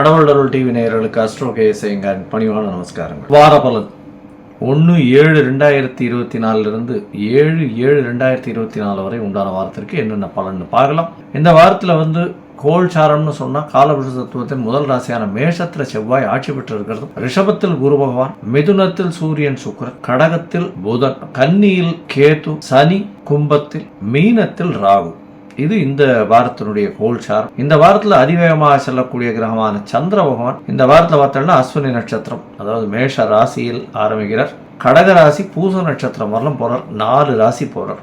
கடவுள் டிவி நேயர்களுக்கு அஸ்ட்ரோ கேஎஸ்ஐங்க பணிவான நமஸ்காரங்கள். வார பலன். ஒன்று ஏழு ரெண்டாயிரத்தி இருபத்தி நாலுலேருந்து ஏழு ஏழு ரெண்டாயிரத்தி இருபத்தி நாலு வரை உண்டான வாரத்திற்கு என்னென்ன பலன்னு பார்க்கலாம். இந்த வாரத்தில் வந்து கோல்சாரம்னு சொன்னால் காலபுருஷ தத்துவத்தின் முதல் ராசியான மேஷத்தில் செவ்வாய் ஆட்சி பெற்று இருக்கிறது ரிஷபத்தில் குரு பகவான் மிதுனத்தில் சூரியன் சுக்கரன் கடகத்தில் புதன் கன்னியில் கேது சனி கும்பத்தில் மீனத்தில் ராகு. இது இந்த வாரத்தினுடைய கோல்சார் இந்த வாரத்தில் அதிவேகமாக செல்லக்கூடிய கிரகமான சந்திர பகவான் இந்த வாரத்தில் பார்த்தோம்னா அஸ்வினி நட்சத்திரம். அதாவது மேஷ ராசியில் ஆரம்பிக்கிறார். கடக ராசி பூச நட்சத்திரம் வரலாம் போறார். நாலு ராசி போறார்.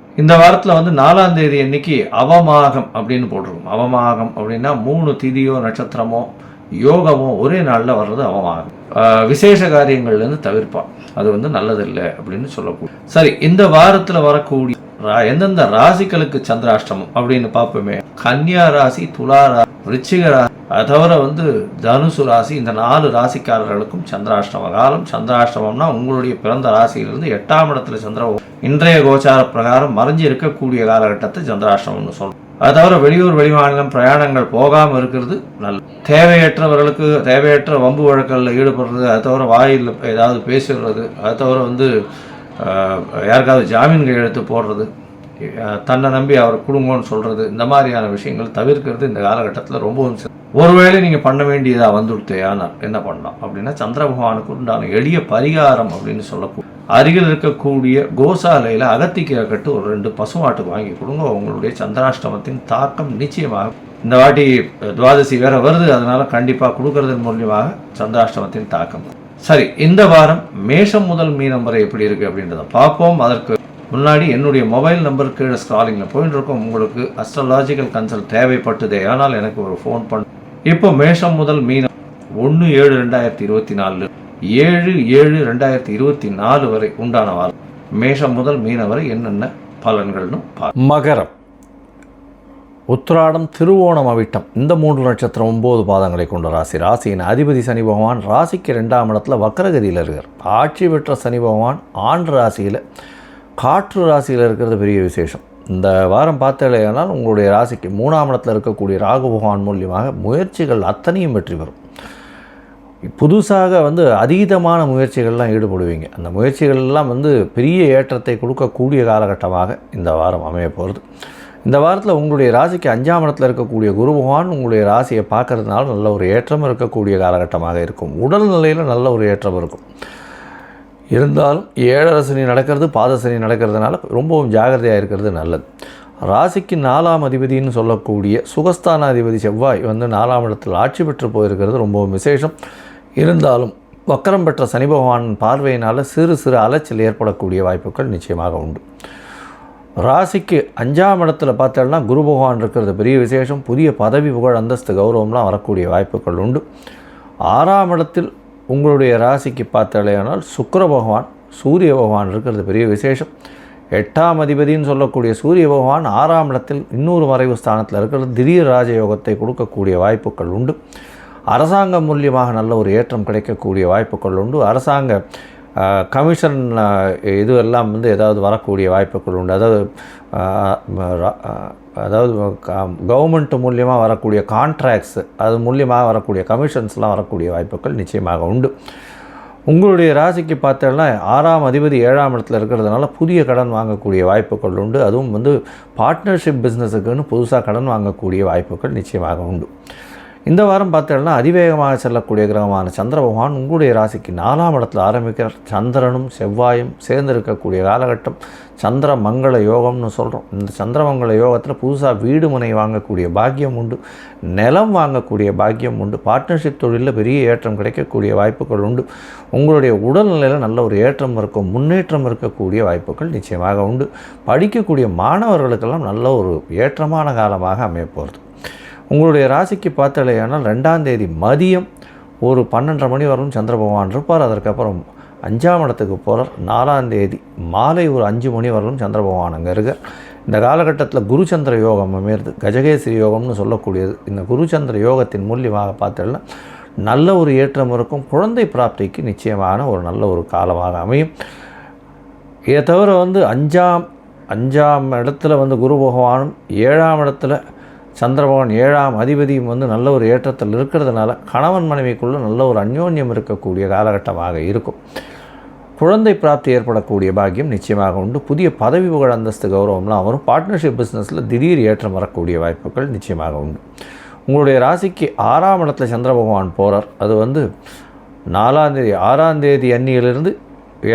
இந்த வாரத்தில் வந்து நாலாம் தேதி அன்னைக்கு அவமாகம் அப்படின்னு போட்டிருக்கும். அவமாகம் அப்படின்னா மூணு திதியோ நட்சத்திரமோ யோகமோ ஒரே நாளில் வர்றது அவமாகம். விசேஷ காரியங்கள்லேருந்து தவிர்ப்பான் அது வந்து நல்லதில்லை அப்படின்னு சொல்லக்கூடிய சரி இந்த வாரத்தில் வரக்கூடிய எந்தெந்த ராசிகளுக்கு சந்திராஷ்டமம் அப்படின்னு பார்ப்போமே. கன்னியா ராசி துலா ராசி விருச்சிக ராசி தவிர வந்து தனுசு ராசி இந்த நாலு ராசிக்காரர்களுக்கும் சந்திராஷ்டம காலம். சந்திராஷ்டமம்னா உங்களுடைய பிறந்த ராசியிலிருந்து எட்டாம் இடத்துல சந்திர இன்றைய கோச்சார பிரகாரம் மறைஞ்சு இருக்கக்கூடிய காலகட்டத்தை சந்திராஷ்டமம்னு சொல்றோம். அது தவிர வெளியூர் வெளிமாநிலம் பிரயாணங்கள் போகாமல் இருக்கிறது நல்ல தேவையற்றவர்களுக்கு தேவையற்ற வம்பு வழக்கங்களில் ஈடுபடுறது அது தவிர வாயில் ஏதாவது பேசிடுறது அது தவிர வந்து யாருக்காவது ஜாமீன் கையெழுத்து போடுறது தன்னை நம்பி அவர் குடும்பம்னு சொல்கிறது இந்த மாதிரியான விஷயங்கள் தவிர்க்கிறது இந்த காலகட்டத்தில் ரொம்பவும் ஒருவேளை நீங்கள் பண்ண வேண்டியதாக வந்துவிட்டேயானால் என்ன பண்ணலாம்? அப்படின்னா சந்திர பகவானுக்கு உண்டான எளிய பரிகாரம் அப்படின்னு சொல்லக்கூடிய அருகில் இருக்கக்கூடிய கோசாலையில் அகத்திக்கீரை கட்டு ஒரு ரெண்டு பசுமாட்டுக்கு வாங்கி கொடுங்க. உங்களுடைய சந்திராஷ்டமத்தின் தாக்கம் நிச்சயமாக இந்த வாட்டி துவாதசி வேற வருது. அதனால கண்டிப்பாக கொடுக்கறதன் மூலியமாக சந்திராஷ்டமத்தின் தாக்கம். சரி இந்த வாரம் மேஷம் முதல் மீனம் வரை எப்படி இருக்கு அப்படின்றத பார்ப்போம். அதற்கு முன்னாடி என்னுடைய மொபைல் நம்பர் கீழே ஸ்காலிங்கில் போயிட்டு இருக்கோம் உங்களுக்கு அஸ்ட்ராலாஜிக்கல் கன்சல்ட் தேவைப்பட்டது. ஆனால் எனக்கு ஒரு ஃபோன் பண்ண இப்போ மேஷம் முதல் மீனம் ஒன்று ஏழு ரெண்டாயிரத்தி இருபத்தி நாலு ஏழு ஏழு ரெண்டாயிரத்தி இருபத்தி நாலு வரை உண்டான வாரம். மேஷம் முதல் மீனம் வரை என்னென்ன பலன்கள்னு மகரம். உத்திராடம் திருவோணம் அவிட்டம். இந்த மூன்று நட்சத்திரம் ஒம்பது பாதங்களை கொண்ட ராசி. ராசியின் அதிபதி சனி பகவான் ராசிக்கு ரெண்டாம் இடத்துல வக்கரகதியில் இருக்கார் ஆட்சி பெற்ற சனி பகவான் ஆண் ராசியில் காற்று ராசியில் இருக்கிறது பெரிய விசேஷம். இந்த வாரம் பார்த்தீங்கன்னா உங்களுடைய ராசிக்கு மூணாம் இடத்துல இருக்கக்கூடிய ராகு பகவான் மூலியமாக முயற்சிகள் அத்தனையும் வெற்றி பெறும். புதுசாக வந்து அதீதமான முயற்சிகள்லாம் ஈடுபடுவீங்க. அந்த முயற்சிகள்லாம் வந்து பெரிய ஏற்றத்தை கொடுக்கக்கூடிய காலகட்டமாக இந்த வாரம் அமைய போகிறது. இந்த வாரத்தில் உங்களுடைய ராசிக்கு அஞ்சாம் இடத்துல இருக்கக்கூடிய குரு பகவான் உங்களுடைய ராசியை பார்க்கறதுனால நல்ல ஒரு ஏற்றம் இருக்கக்கூடிய காலகட்டமாக இருக்கும். உடல் நிலையில் நல்ல ஒரு ஏற்றம் இருக்கும். இருந்தாலும் ஏழரை சனி நடக்கிறது பாத சனி நடக்கிறதுனால ரொம்பவும் ஜாகிரதையாக இருக்கிறது நல்லது. ராசிக்கு நாலாம் அதிபதின்னு சொல்லக்கூடிய சுகஸ்தான அதிபதி செவ்வாய் வந்து நாலாம் இடத்தில் ஆட்சி பெற்று போயிருக்கிறது ரொம்பவும் விசேஷம். இருந்தாலும் வக்கரம் பெற்ற சனி பகவான் பார்வையினால் சிறு சிறு அலைச்சல் ஏற்படக்கூடிய வாய்ப்புகள் நிச்சயமாக உண்டு. ராசிக்கு அஞ்சாம் இடத்துல பார்த்தோம்னா குரு பகவான் இருக்கிறது பெரிய விசேஷம். புதிய பதவி புகழ் அந்தஸ்து கௌரவம்லாம் வரக்கூடிய வாய்ப்புகள் உண்டு. ஆறாம் இடத்தில் உங்களுடைய ராசிக்கு பார்த்தாலேயானால் சுக்கர பகவான் சூரிய பகவான் இருக்கிறது பெரிய விசேஷம். எட்டாம் அதிபதின்னு சொல்லக்கூடிய சூரிய பகவான் ஆறாம் இடத்தில் இன்னொரு மறைவு ஸ்தானத்தில் இருக்கிறது. திடீர் ராஜயோகத்தை கொடுக்கக்கூடிய வாய்ப்புகள் உண்டு. அரசாங்கம் மூலியமாக நல்ல ஒரு ஏற்றம் கிடைக்கக்கூடிய வாய்ப்புகள் உண்டு. அரசாங்க கமிஷன் இது எல்லாம் வந்து ஏதாவது வரக்கூடிய வாய்ப்புகள் உண்டு. அதாவது அதாவது கவர்மெண்ட் மூலியமாக வரக்கூடிய கான்ட்ராக்ட்ஸ் அது மூலியமாக வரக்கூடிய கமிஷன்ஸ்லாம் வரக்கூடிய வாய்ப்புகள் நிச்சயமாக உண்டு. உங்களுடைய ராசிக்கு பார்த்தோன்னா ஆறாம் அதிபதி ஏழாம் இடத்துல இருக்கிறதுனால புதிய கடன் வாங்கக்கூடிய வாய்ப்புகள் உண்டு. அதுவும் வந்து பார்ட்னர்ஷிப் பிஸ்னஸுக்குன்னு புதுசாக கடன் வாங்கக்கூடிய வாய்ப்புகள் நிச்சயமாக உண்டு. இந்த வாரம் பார்த்தோம்னா அதிவேகமாக செல்லக்கூடிய கிரகமான சந்திர பகவான் உங்களுடைய ராசிக்கு நாலாம் இடத்துல ஆரம்பிக்கிறார். சந்திரனும் செவ்வாயும் சேர்ந்து இருக்கக்கூடிய காலகட்டம். சந்திர மங்கள யோகம்னு சொல்கிறோம் இந்த சந்திரமங்கல யோகத்தில் புதுசாக வீடு மனை வாங்கக்கூடிய பாக்கியம் உண்டு. நிலம் வாங்கக்கூடிய பாக்கியம் உண்டு. பார்ட்னர்ஷிப் தொழிலில் பெரிய ஏற்றம் கிடைக்கக்கூடிய வாய்ப்புகள் உண்டு. உங்களுடைய உடல்நிலையில் நல்ல ஒரு ஏற்றம் இருக்கும் முன்னேற்றம் இருக்கக்கூடிய வாய்ப்புகள் நிச்சயமாக உண்டு. படிக்கக்கூடிய மாணவர்களுக்கெல்லாம் நல்ல ஒரு ஏற்றமான காலமாக அமையப்போகிறது உங்களுடைய ராசிக்கு பார்த்தாலேயானால் ரெண்டாம் தேதி மதியம் ஒரு பன்னெண்டரை மணி வரும் சந்திர பகவான் இருப்பார். அதற்கப்புறம் அஞ்சாம் இடத்துக்கு போகிறார் நாலாம் தேதி மாலை ஒரு அஞ்சு மணி வரலும் சந்திர பகவான் அங்கே இருக்கார். இந்த காலகட்டத்தில் குருச்சந்திர யோகம் அமையிறது கஜகேசரி யோகம்னு சொல்லக்கூடியது. இந்த குருச்சந்திர யோகத்தின் மூலியமாக பார்த்தோம்னா நல்ல ஒரு ஏற்றம் இருக்கும். குழந்தை பிராப்திக்கு நிச்சயமான ஒரு நல்ல ஒரு காலமாக அமையும். இதை தவிர வந்து அஞ்சாம் அஞ்சாம் இடத்துல வந்து குரு பகவானும் ஏழாம் இடத்துல சந்திரபவன் ஏழாம் அதிபதியும் வந்து நல்ல ஒரு ஏற்றத்தில் இருக்கிறதுனால கணவன் மனைவிக்குள்ளே நல்ல ஒரு அந்யோன்யம் இருக்கக்கூடிய காலகட்டமாக இருக்கும். குழந்தை பிராப்தி ஏற்படக்கூடிய பாக்கியம் நிச்சயமாக உண்டு. புதிய பதவி புகழ் அந்தஸ்து கௌரவம்லாம் வரும். பார்ட்னர்ஷிப் பிஸ்னஸில் திடீர் ஏற்றம் வரக்கூடிய வாய்ப்புகள் நிச்சயமாக உண்டு. உங்களுடைய ராசிக்கு ஆறாம் இடத்துல சந்திர பகவான் போகிறார் அது வந்து நாலாம் தேதி ஆறாம் தேதி அன்னியிலிருந்து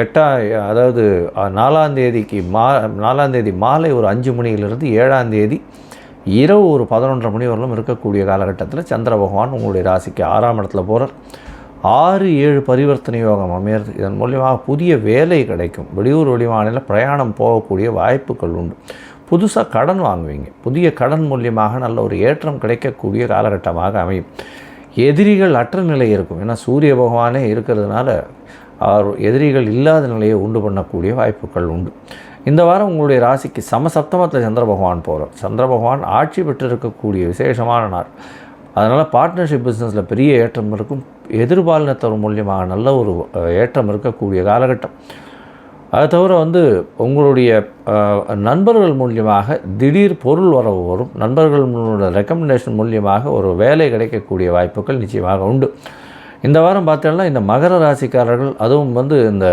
எட்டாம் அதாவது நாலாம் தேதிக்கு மா நாலாம் தேதி மாலை ஒரு அஞ்சு மணியிலிருந்து ஏழாம் தேதி இரவு ஒரு பதினொன்றரை மணி வரலும் இருக்கக்கூடிய காலகட்டத்தில் சந்திர பகவான் உங்களுடைய ராசிக்கு ஆறாம் இடத்துல போகிறார் ஆறு ஏழு பரிவர்த்தனை யோகம் அமையிறது. இதன் மூலியமாக புதிய வேலை கிடைக்கும். வெளியூர் வெளிமாநில பிரயாணம் போகக்கூடிய வாய்ப்புகள் உண்டு. புதுசாக கடன் வாங்குவீங்க. புதிய கடன் மூலியமாக நல்ல ஒரு ஏற்றம் கிடைக்கக்கூடிய காலகட்டமாக அமையும். எதிரிகள் அற்ற நிலை இருக்கும். ஏன்னா சூரிய பகவானே இருக்கிறதுனால அவர் எதிரிகள் இல்லாத நிலையை உண்டு பண்ணக்கூடிய வாய்ப்புகள் உண்டு. இந்த வாரம் உங்களுடைய ராசிக்கு சமசப்தமத்தில் சந்திர பகவான் போகிறோம் சந்திர பகவான் ஆட்சி பெற்றிருக்கக்கூடிய விசேஷமான நாள். அதனால் பார்ட்னர்ஷிப் பிஸ்னஸில் பெரிய ஏற்றம் இருக்கும். எதிர்பாலினத்தவர் மூலியமாக நல்ல ஒரு ஏற்றம் இருக்கக்கூடிய காலகட்டம். அது தவிர வந்து உங்களுடைய நண்பர்கள் மூலியமாக திடீர் பொருள் வரவு வரும். நண்பர்கள் ரெக்கமெண்டேஷன் மூலியமாக ஒரு வேலை கிடைக்கக்கூடிய வாய்ப்புகள் நிச்சயமாக உண்டு. இந்த வாரம் பார்த்தோம்னா இந்த மகர ராசிக்காரர்கள் அதுவும் வந்து இந்த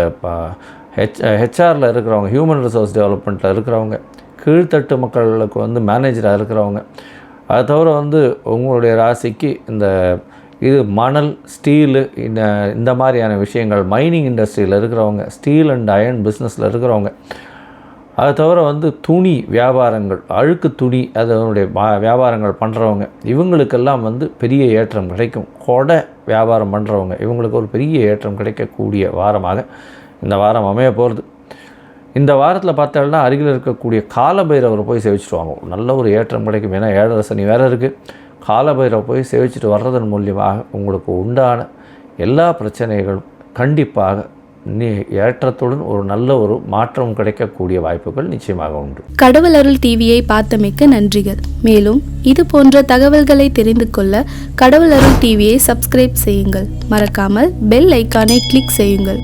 ஹெச் ஹெச்ஆரில் இருக்கிறவங்க ஹியூமன் ரிசோர்ஸ் டெவலப்மெண்ட்டில் இருக்கிறவங்க கீழ்த்தட்டு மக்களுக்கு வந்து மேனேஜராக இருக்கிறவங்க அது தவிர வந்து உங்களுடைய ராசிக்கு இந்த இது மணல் ஸ்டீலு இந்த இந்த மாதிரியான விஷயங்கள் மைனிங் இண்டஸ்ட்ரியில் இருக்கிறவங்க ஸ்டீல் அண்ட் அயர்ன் பிஸ்னஸில் இருக்கிறவங்க அது தவிர வந்து துணி வியாபாரங்கள் அழுக்கு துணி அதனுடைய வியாபாரங்கள் பண்ணுறவங்க இவங்களுக்கெல்லாம் வந்து பெரிய ஏற்றம் கிடைக்கும். கொடை வியாபாரம் பண்ணுறவங்க இவங்களுக்கு ஒரு பெரிய ஏற்றம் கிடைக்கக்கூடிய வாரமாக இந்த வாரம் அமைய போகிறது இந்த வாரத்தில் பார்த்தோம்னா அருகில் இருக்கக்கூடிய காலபைரவரை போய் சேவிச்சுட்டு வாங்க. நல்ல ஒரு ஏற்றம் கிடைக்கும். ஏன்னா ஏழரை சனி வேறு இருக்குது காலபைரவர் போய் சேவிச்சுட்டு வர்றதன் மூலியமாக உங்களுக்கு உண்டான எல்லா பிரச்சனைகளும் கண்டிப்பாக நீ ஏற்றத்துடன் ஒரு நல்ல ஒரு மாற்றம் கிடைக்கக்கூடிய வாய்ப்புகள் நிச்சயமாக உண்டு. கடவுள் அருள் டிவியை பார்த்தமைக்க நன்றிகள். மேலும் இது போன்ற தகவல்களை தெரிந்து கொள்ள கடவுள் அருள் டிவியை சப்ஸ்கிரைப் செய்யுங்கள். மறக்காமல் பெல் ஐக்கானை கிளிக் செய்யுங்கள்.